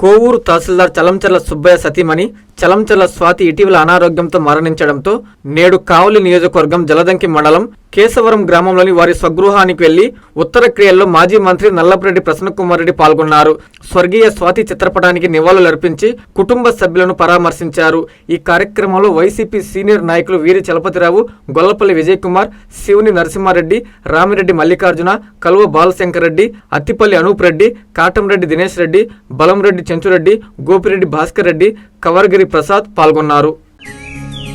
కోవూరు తహసీల్దార్ చలంచర్ల సుబ్బయ్య సతీమణి చలంచల స్వాతి ఇటీవల అనారోగ్యంతో మరణించడంతో నేడు కావలి నియోజకవర్గం జలదంకి మండలం కేశవరం గ్రామంలోని వారి స్వగృహానికి వెళ్ళి ఉత్తర క్రియల్లో మాజీ మంత్రి నల్లపురెడ్డి ప్రసన్నకుమార్ రెడ్డి పాల్గొన్నారు. స్వర్గీయ స్వాతి చిత్రపటానికి నివాళులర్పించి కుటుంబ సభ్యులను పరామర్శించారు. ఈ కార్యక్రమంలో వైసీపీ సీనియర్ నాయకులు వీరి చలపతిరావు గొల్లపల్లి విజయ్ కుమార్ శివుని నరసింహారెడ్డి రామిరెడ్డి మల్లికార్జున కలువ బాలశంకర్ రెడ్డి అత్తిపల్లి అనూప్ రెడ్డి కాటంరెడ్డి దినేష్ రెడ్డి బలంరెడ్డి చెంచురెడ్డి గోపిరెడ్డి భాస్కర్ రెడ్డి కవర్గిరి ప్రసాద్ పాల్గొన్నారు.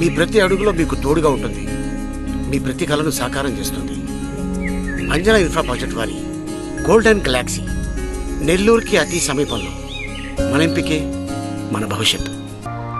మీ ప్రతి అడుగులో మీకు తోడుగా ఉంటుంది. మీ ప్రతి కలను సాకారం చేస్తుంది. అంజనా ఇన్ఫ్రా ప్రాజెక్ట్ వారి గోల్డెన్ గెలాక్సీ నెల్లూరుకి అతి సమీపంలో మన ఎంపికే మన భవిష్యత్తు.